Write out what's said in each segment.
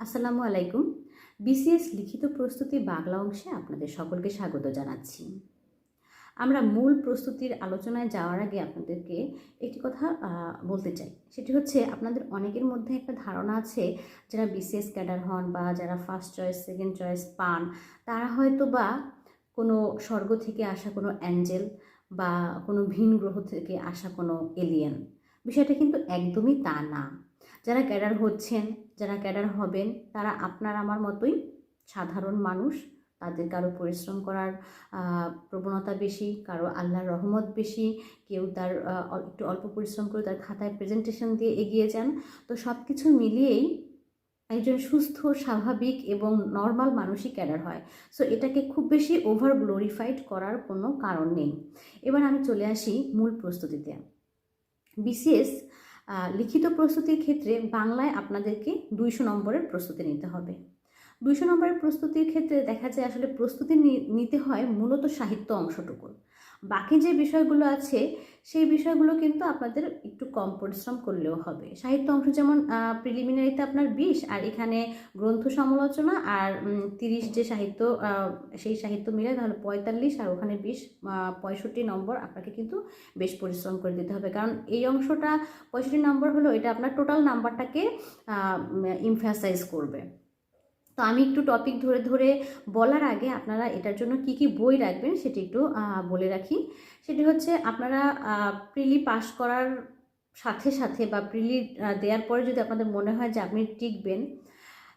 আসসালামু আলাইকুম। বিসিএস লিখিত প্রস্তুতি বাংলা অংশে আপনাদের সকলকে স্বাগত জানাচ্ছি। আমরা মূল প্রস্তুতির আলোচনায় যাওয়ার আগে আপনাদেরকে একটি কথা বলতে চাই। সেটি হচ্ছে, আপনাদের অনেকের মধ্যে একটা ধারণা আছে, যারা বিসিএস ক্যাডার হন বা যারা ফার্স্ট চয়েস, সেকেন্ড চয়েস পান, তারা হয়তো বা কোনো স্বর্গ থেকে আসা কোনো অ্যাঞ্জেল বা কোনো ভিন গ্রহ থেকে আসা কোনো এলিয়েন। বিষয়টা কিন্তু একদমই তা না। যারা ক্যাডার হচ্ছেন যারা ক্যাডার হবেন, তারা আপনার আমার মতোই সাধারণ মানুষ। তাদের কারও পরিশ্রম করার প্রবণতা বেশি, কারও আল্লাহর রহমত বেশি, কেউ তার একটু অল্প পরিশ্রম করে তার খাতায় প্রেজেন্টেশন দিয়ে এগিয়ে যান। তো সব কিছু মিলিয়েই একজন সুস্থ, স্বাভাবিক এবং নর্মাল মানুষই ক্যাডার হয়। সো এটাকে খুব বেশি ওভার গ্লোরিফাইড করার কোনো কারণ নেই। এবার আমি চলে আসি মূল প্রস্তুতিতে। বিসিএস লিখিত প্রস্তুতির ক্ষেত্রে বাংলায় আপনাদেরকে দুইশো নম্বরের প্রস্তুতি নিতে হবে। দুইশো নম্বরের প্রস্তুতির ক্ষেত্রে দেখা যায় আসলে প্রস্তুতি নিতে হয় মূলত সাহিত্য অংশটুকু। বাকি যে বিষয়গুলো আছে, সেই বিষয়গুলো কিন্তু আপনাদের একটু কম পরিশ্রম করলেও হবে। সাহিত্য অংশ যেমন প্রিলিমিনারিতে আপনার বিশ, আর এখানে গ্রন্থ সমালোচনা আর তিরিশ যে সাহিত্য সেই সাহিত্য মিলে তাহলে পঁয়তাল্লিশ, আর ওখানে বিশ পঁয়ষট্টি নম্বর আপনাকে কিন্তু বেশ পরিশ্রম করে দিতে হবে। কারণ এই অংশটা পঁয়ষট্টি নম্বর হলো, এটা আপনার টোটাল নাম্বারটাকে ইমফ্যাসাইজ করবে। তো আমি একটু টপিক ধরে ধরে বলার আগে আপনারা এটার জন্য কি কি বই রাখবেন সেটি একটু বলে রাখি। সেটি হচ্ছে আপনারা প্রিলি পাস করার সাথে সাথে বা প্রিলি দেওয়ার পরে যদি আপনাদের মনে হয় যে আপনি টিকবেন,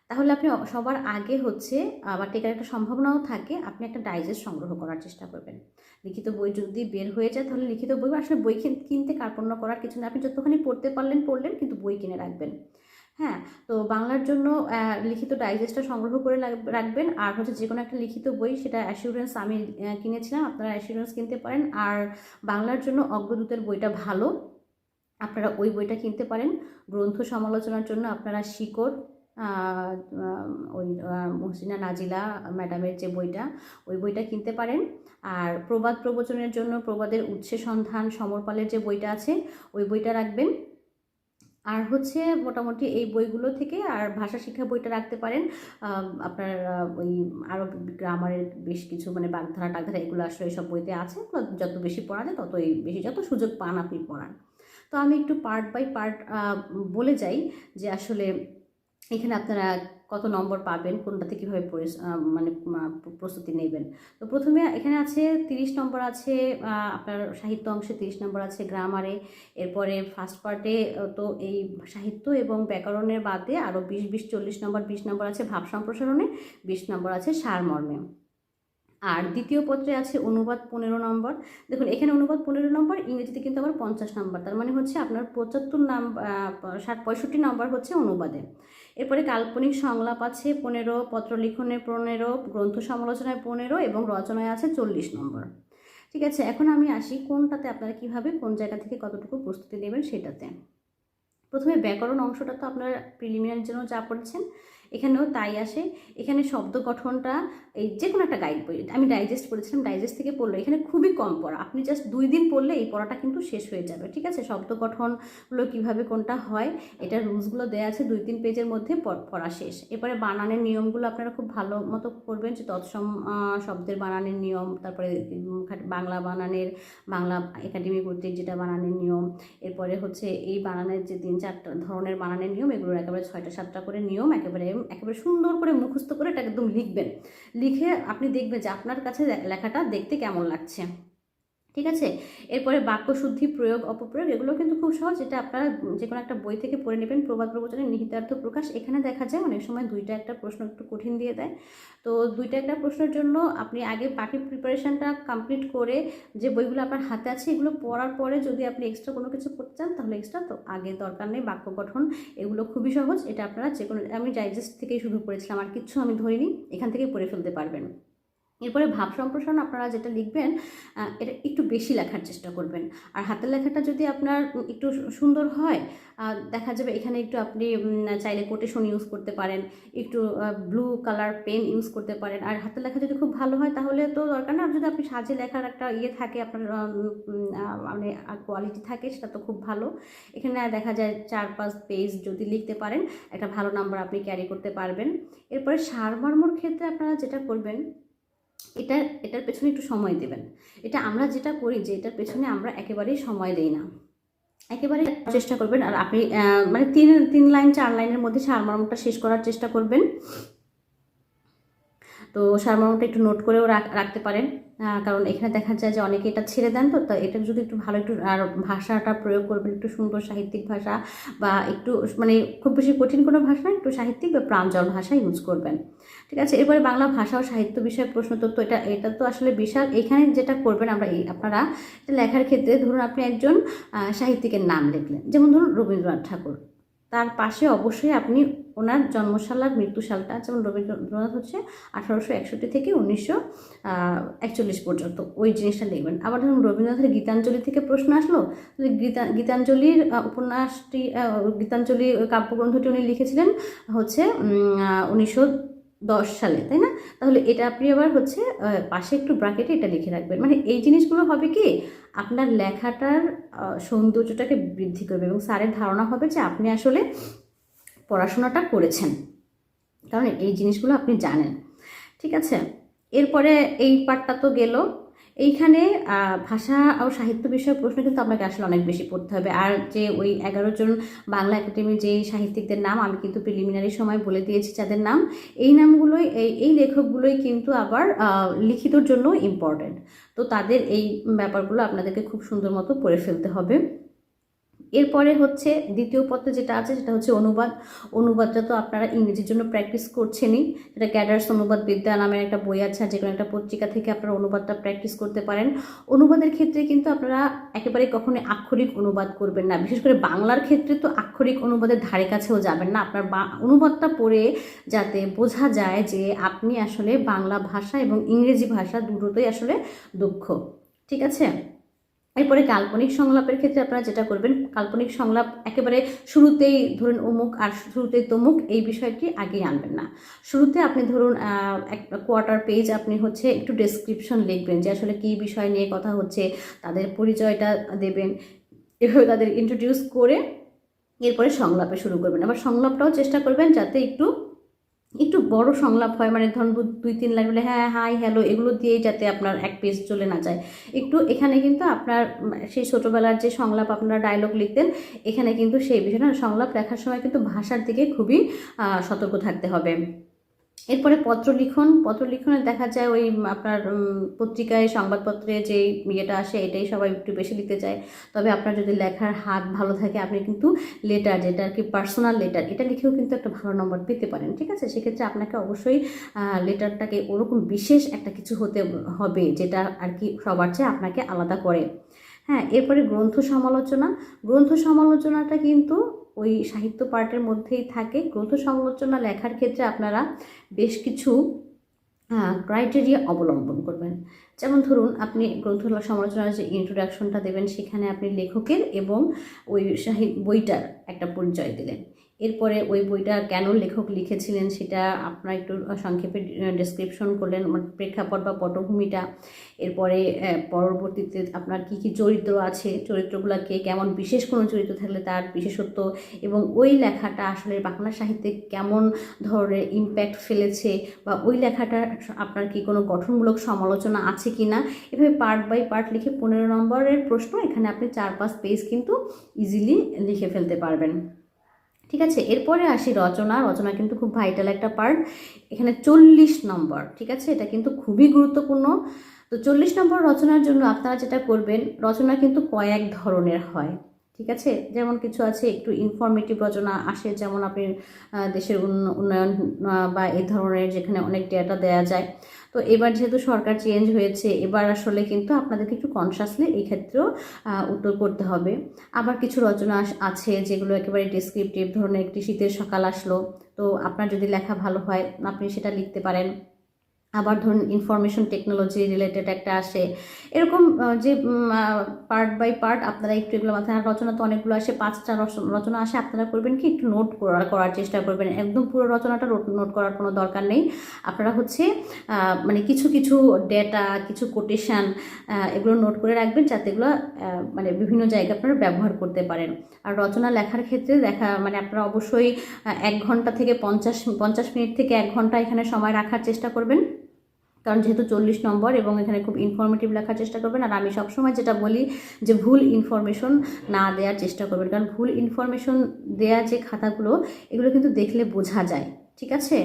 তাহলে আপনি সবার আগে হচ্ছে, আবার টেকার একটা সম্ভাবনাও থাকে, আপনি একটা ডাইজেস্ট সংগ্রহ করার চেষ্টা করবেন। লিখিত বই যদি বের হয়ে যায়, তাহলে লিখিত বই আসলে বই কিন- কিনতে কার্পণ্য করার কিছু না আপনি যতখানি পড়তে পারলেন, পড়লেন, কিন্তু বই কিনে রাখবেন। হ্যাঁ তো বাংলার জন্য লিখিত ডাইজেস্টটা সংগ্রহ করে রাখবেন। আর হচ্ছে যে কোনো একটা লিখিত বই, সেটা অ্যাসিউরেন্স আমি কিনেছিলাম, আপনারা অ্যাসিউরেন্স কিনতে পারেন। আর বাংলার জন্য অগ্রদূতের বইটা ভালো, আপনারা ওই বইটা কিনতে পারেন। গ্রন্থ সমালোচনার জন্য আপনারা শিকড় ওই মহসিনা নাজিলা ম্যাডামের যে বইটা, ওই বইটা কিনতে পারেন। আর প্রবাদ প্রবচনের জন্য প্রবাদের উৎসে সন্ধান, সমরপালের যে বইটা আছে, ওই বইটা রাখবেন। আর হচ্ছে মোটামুটি এই বইগুলো থেকে আর ভাষা শিক্ষা বইটা রাখতে পারেন। আপনার ওই আরও গ্রামারের বেশ কিছু মানে বাগধারা টাগধারা এগুলো আসলে এইসব বইতে আছে। যত বেশি পড়া যায় ততই বেশি, যত সুযোগ পান আপনি পড়ান। তো আমি একটু পার্ট বাই পার্ট বলে যাই যে আসলে এখানে আপনারা কত নম্বর পাবেন, কোনটাতে কীভাবে মানে প্রস্তুতি নেবেন। তো প্রথমে এখানে আছে তিরিশ নম্বর আছে আপনার সাহিত্য অংশে তিরিশ নম্বর আছে গ্রামারে, এরপরে ফার্স্ট পার্টে তো এই সাহিত্য এবং ব্যাকরণের বাদে আরও বিশ বিশ, চল্লিশ নম্বর, বিশ নম্বর আছে ভাব সম্প্রসারণে, বিশ নম্বর আছে সারমর্মে। আর দ্বিতীয় পত্রে আছে অনুবাদ পনেরো নম্বর। দেখুন, এখানে অনুবাদ পনেরো নম্বর, ইংরেজিতে কিন্তু আবার পঞ্চাশ নম্বর। তার মানে হচ্ছে আপনার পঁচাত্তর নাম্বার ষাট পঁয়ষট্টি নম্বর হচ্ছে অনুবাদে। এরপরে কাল্পনিক সংলাপ আছে পনেরো পত্রলিখনে পনেরো, গ্রন্থ সমালোচনায় পনেরো এবং রচনায় আছে চল্লিশ নম্বর। ঠিক আছে, এখন আমি আসি কোনটাতে আপনারা কীভাবে, কোন জায়গা থেকে কতটুকু প্রস্তুতি নেবেন সেটাতে। প্রথমে ব্যাকরণ অংশটা তো আপনারা প্রিলিমিনারির জন্য যা পড়েছেন, এখানেও তাই আসে। এখানে শব্দ গঠনটা এই যে কোনো একটা গাইড বই আমি ডাইজেস্ট করেছিলাম ডাইজেস্ট থেকে পড়ল। এখানে খুবই কম পড়া। আপনি জাস্ট দুই দিন পড়লে এই পড়াটা কিন্তু শেষ হয়ে যাবে, ঠিক আছে? শব্দ গঠনগুলো কীভাবে কোনটা হয়, এটা রুলসগুলো দেওয়া আছে, দুই তিন পেজের মধ্যে পড়া শেষ। এরপরে বানানের নিয়মগুলো আপনারা খুব ভালো মতো করবেন, যে তৎসম শব্দের বানানের নিয়ম, তারপরে বাংলা বানানের, বাংলা একাডেমি কর্তৃক যেটা বানানের নিয়ম, এরপরে হচ্ছে এই বানানের যে তিন চারটা ধরনের বানানের নিয়ম, এগুলোর একেবারে ছয়টা, সাতটা করে নিয়ম, একেবারে একেবারে সুন্দর করে মুখস্থ করে এটা একদম লিখবেন। লিখে আপনি দেখবেন যে আপনার কাছে লেখাটা দেখতে কেমন লাগছে। ঠিক আছে? এরপরে বাক্যশুদ্ধি, প্রয়োগ, অপপ্রয়োগ এগুলো কিন্তু খুব সহজ। এটা আপনারা যে কোনো একটা বই থেকে পড়ে নেবেন। প্রবাদ প্রবচনের নিহিতার্থ প্রকাশ। এখানে দেখা যায় অনেক সময় দুইটা একটা প্রশ্ন একটু কঠিন দিয়ে দেয়। তো দুইটা একটা প্রশ্নের জন্য আপনি আগে বাকি প্রিপারেশানটা কমপ্লিট করে যে বইগুলো আপনার হাতে আছে, এগুলো পড়ার পরে যদি আপনি এক্সট্রা কোনো কিছু করতে চান, তাহলে এক্সট্রা তো আগে দরকার নেই বাক্য গঠন। এগুলো খুবই সহজ। এটা আপনারা যে কোনো আমি ডাইজেস্ট থেকেই শুরু করেছিলাম, আর কিচ্ছু আমি ধরিনি। এখান থেকেই পড়ে ফেলতে পারবেন। এরপরে ভাব সম্প্রসারণ আপনারা যেটা লিখবেন এটা একটু বেশি লেখার চেষ্টা করবেন। আর হাতের লেখাটা যদি আপনার একটু সুন্দর হয় দেখা যাবে এখানে একটু আপনি চাইলে কোটেশন ইউজ করতে পারেন, একটু ব্লু কালার পেন ইউজ করতে পারেন। আর হাতের লেখা যদি খুব ভালো হয়, তাহলে তো দরকার না। যদি আপনি সাজে লেখার একটা ইয়ে থাকে, আপনার মানে কোয়ালিটি থাকে, সেটা তো খুব ভালো। এখানে দেখা যায় চার পাঁচ পেজ যদি লিখতে পারেন, একটা ভালো নাম্বার আপনি ক্যারি করতে পারবেন। এরপরে সারমর্মর ক্ষেত্রে আপনারা যেটা করবেন এটা, এটার পেছনে একটু সময় দেবেন। এটা আমরা যেটা করি যে এটার পেছনে আমরা একেবারেই সময় দেই না। একেবারে চেষ্টা করবেন আর আপনি মানে তিন তিন লাইন, চার লাইনের মধ্যে সারমর্মটা শেষ করার চেষ্টা করবেন। তো সারমর্মটা একটু নোট করেও রাখ- রাখতে পারেন। কারণ এখানে দেখা যায় যে অনেকে এটা ছেড়ে দেন তো এটা যদি একটু ভালো একটু আর ভাষাটা প্রয়োগ করবেন, একটু সুন্দর সাহিত্যিক ভাষা বা একটু মানে খুব বেশি কঠিন কোনো ভাষা একটু সাহিত্যিক বা প্রাঞ্জল ভাষা ইউজ করবেন। ঠিক আছে, এরপরে বাংলা ভাষা ও সাহিত্য বিষয়ে প্রশ্ন তত্ত্ব, এটা এটা তো আসলে বিশাল। এখানে যেটা করবেন আমরা এই, আপনারা লেখার ক্ষেত্রে ধরুন আপনি একজন সাহিত্যিকের নাম লিখলেন। যেমন ধরুন রবীন্দ্রনাথ ঠাকুর। তার পাশে অবশ্যই আপনি ওনার জন্মশালার মৃত্যুশালটা, যেমন রবীন্দ্রনাথ হচ্ছে আঠারোশো একষট্টি থেকে উনিশশো একচল্লিশ পর্যন্ত ওই জিনিসটা লিখবেন আবার ধরুন রবীন্দ্রনাথের গীতাঞ্জলি থেকে প্রশ্ন আসলো গীতা গীতাঞ্জলির উপন্যাসটি গীতাঞ্জলি কাব্যগ্রন্থটি উনি লিখেছিলেন হচ্ছে উনিশশো দশ সালে, তাই না? তাহলে এটা আপনি আবার হচ্ছে পাশে একটু ব্রাকেটে এটা লিখে রাখবেন। মানে এই জিনিসগুলো হবে কি, আপনার লেখাটার সৌন্দর্যটাকে বৃদ্ধি করবে এবং স্যারের ধারণা হবে যে আপনি আসলে পড়াশোনাটা করেছেন। কারণ এই জিনিসগুলো আপনি জানেন। ঠিক আছে? এরপরে এই পার্টটা তো গেল এইখানে ভাষা ও সাহিত্য বিষয়ক প্রশ্ন কিন্তু আপনাকে আসলে অনেক বেশি পড়তে হবে। আর যে ওই এগারো জন বাংলা একাডেমির যে সাহিত্যিকদের নাম, আমি কিন্তু প্রিলিমিনারি সময় বলে দিয়েছি যাদের নাম। এই নামগুলোই, এই এই লেখকগুলোই কিন্তু আবার লিখিতর জন্য ইম্পর্ট্যান্ট তো তাদের এই ব্যাপারগুলো আপনাদেরকে খুব সুন্দর মতো পড়ে ফেলতে হবে। এরপরে হচ্ছে দ্বিতীয় পত্রে যেটা আছে সেটা হচ্ছে অনুবাদ। অনুবাদটা তো আপনারা ইংরেজির জন্য প্র্যাকটিস করছেনই। সেটা ক্যাডার্স অনুবাদ বিদ্যা নামের একটা বই আছে যে কোনো একটা পত্রিকা থেকে আপনারা অনুবাদটা প্র্যাকটিস করতে পারেন। অনুবাদের ক্ষেত্রে কিন্তু আপনারা একেবারে কখনোই আক্ষরিক অনুবাদ করবেন না। বিশেষ করে বাংলার ক্ষেত্রে তো আক্ষরিক অনুবাদের ধারে কাছেও যাবেন না। আপনার অনুবাদটা পড়ে যাতে বোঝা যায় যে আপনি আসলে বাংলা ভাষা এবং ইংরেজি ভাষা দুটোতেই আসলে দক্ষ। ঠিক আছে? এরপরে কাল্পনিক সংলাপের ক্ষেত্রে আপনারা যেটা করবেন, কাল্পনিক সংলাপ একেবারে শুরুতেই ধরুন অমুক আর শুরুতেই তমুক, এই বিষয়টি আগেই আনবেন না। শুরুতে আপনি ধরুন এক কোয়ার্টার পেজ আপনি হচ্ছে একটু ডেসক্রিপশন লিখবেন যে আসলে কী বিষয় নিয়ে কথা হচ্ছে, তাদের পরিচয়টা দেবেন, এভাবে তাদের ইন্ট্রোডিউস করে এরপরে সংলাপে শুরু করবেন। আবার সংলাপটাও চেষ্টা করবেন যাতে একটু একটু বড় সংলাপ হয় মানে ধরুন দুই, তিন লাইন বলে হ্যাঁ হাই হ্যালো এগুলো দিয়েই যাতে আপনার এক পেজ চলে না যায়। একটু এখানে কিন্তু আপনার, সেই ছোটোবেলার যে সংলাপ আপনারা ডায়লগ লিখতেন, এখানে কিন্তু সেই বিষয়টা, সংলাপ লেখার সময় কিন্তু ভাষার দিকে খুবই সতর্ক থাকতে হবে। এরপরে পত্র লিখন। পত্র লিখনে দেখা যায় ওই আপনার পত্রিকায় সংবাদপত্রে যে ইয়েটা আসে, এটাই সবাই একটু বেশি লিখতে চায়। তবে আপনার যদি লেখার হাত ভালো থাকে, আপনি কিন্তু লেটার যেটা আর কি পার্সোনাল লেটার এটা লিখেও কিন্তু একটা ভালো নম্বর পেতে পারেন, ঠিক আছে? সেক্ষেত্রে আপনাকে অবশ্যই লেটারটাকে ওরকম বিশেষ একটা কিছু হতে, হবে যেটা আর কি সবার চেয়ে আপনাকে আলাদা করে। হ্যাঁ এরপরে গ্রন্থ সমালোচনা। গ্রন্থ সমালোচনাটা কিন্তু ওই সাহিত্য পার্টের মধ্যেই থাকে। গ্রন্থ সমালোচনা লেখার ক্ষেত্রে আপনারা বেশ কিছু ক্রাইটেরিয়া অবলম্বন করবেন। যেমন ধরুন, আপনি গ্রন্থ সমালোচনার যে ইন্ট্রোডাকশনটা দেবেন, সেখানে আপনি লেখকের এবং ওই সাহিত্য বইটার একটা পরিচয় দিলেন। এরপরে ওই বইটা কেন লেখক লিখেছিলেন সেটা আপনার একটু সংক্ষেপে ডেসক্রিপশন করলেন প্রেক্ষাপট বা পটভূমিটা। এরপরে পরবর্তীতে আপনার কি কি চরিত্র আছে চরিত্রগুলোকে কেমন, বিশেষ কোনো চরিত্র থাকলে তার বিশেষত্ব এবং ওই লেখাটা আসলে বাংলা সাহিত্যে কেমন ধরনের ইম্প্যাক্ট ফেলেছে বা ওই লেখাটা আপনার কি কোনো গঠনমূলক সমালোচনা আছে কি না এভাবে পার্ট বাই পার্ট লিখে পনেরো নম্বরের প্রশ্ন এখানে আপনি চার পাঁচ পেজ কিন্তু ইজিলি লিখে ফেলতে পারবেন। ঠিক আছে? এরপরে আসি রচনা। রচনা কিন্তু খুব ভাইটাল একটা পার্ট এখানে চল্লিশ নম্বর ঠিক আছে? এটা কিন্তু খুবই গুরুত্বপূর্ণ। তো চল্লিশ নম্বর রচনার জন্য আপনারা যেটা করবেন, রচনা কিন্তু কয়েক ধরনের হয়। ঠিক আছে? যেমন কিছু আছে, একটু ইনফরমেটিভ রচনা আসে, যেমন আপনি দেশের উন্ন- উন্নয়ন বা এই ধরনের যেখানে অনেক ডেটা দেওয়া যায়। তো এবার যেহেতু সরকার চেঞ্জ হয়েছে, এবার আসলে কিন্তু আপনাদেরকে একটু কনসাসলি এই ক্ষেত্রেও উত্তর করতে হবে। আবার কিছু রচনা আছে, যেগুলো একেবারে ডিসক্রিপটিভ ধরনের, একটি শীতের সকাল আসলো। তো আপনার যদি লেখা ভালো হয়, আপনি সেটা লিখতে পারেন। আবার ধরুন ইনফরমেশন টেকনোলজি রিলেটেড একটা আসে। এরকম যে পার্ট বাই পার্ট আপনারা একটু এগুলো মাথায় রচনা তো অনেকগুলো আসে, পাঁচটা রচ- রচনা আসে, আপনারা করবেন কি একটু নোট করার চেষ্টা করবেন। একদম পুরো রচনাটা নোট করার কোনো দরকার নেই। আপনারা হচ্ছে মানে কিছু কিছু ডেটা কিছু কোটেশান এগুলো নোট করে রাখবেন যাতে এগুলো মানে বিভিন্ন জায়গায় আপনারা ব্যবহার করতে পারেন। আর রচনা লেখার ক্ষেত্রে দেখা মানে আপনারা অবশ্যই এক ঘণ্টা থেকে পঞ্চাশ পঞ্চাশ মিনিট থেকে এক ঘণ্টা এখানে সময় রাখার চেষ্টা করবেন। কারণ যেহেতু চল্লিশ নম্বর এবং এখানে খুব ইনফরমেটিভ লেখার চেষ্টা করবেন, আর আমি সবসময় যেটা বলি যে ভুল ইনফরমেশন না দেওয়ার চেষ্টা করবেন। কারণ ভুল ইনফরমেশন দেওয়া যে খাতাগুলো, এগুলো কিন্তু দেখলে বোঝা যায়, ঠিক আছে?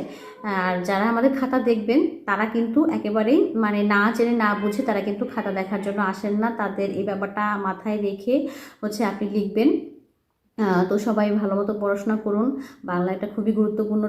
আর যারা আমাদের খাতা দেখবেন, তারা কিন্তু একেবারেই মানে না জেনে না বুঝে তারা কিন্তু খাতা দেখার জন্য আসেন না। তাদের এই ব্যাপারটা মাথায় রেখে হচ্ছে আপনি লিখবেন। তো সবাই ভালো মতো পড়াশোনা করুন। বাংলা একটা খুবই গুরুত্বপূর্ণ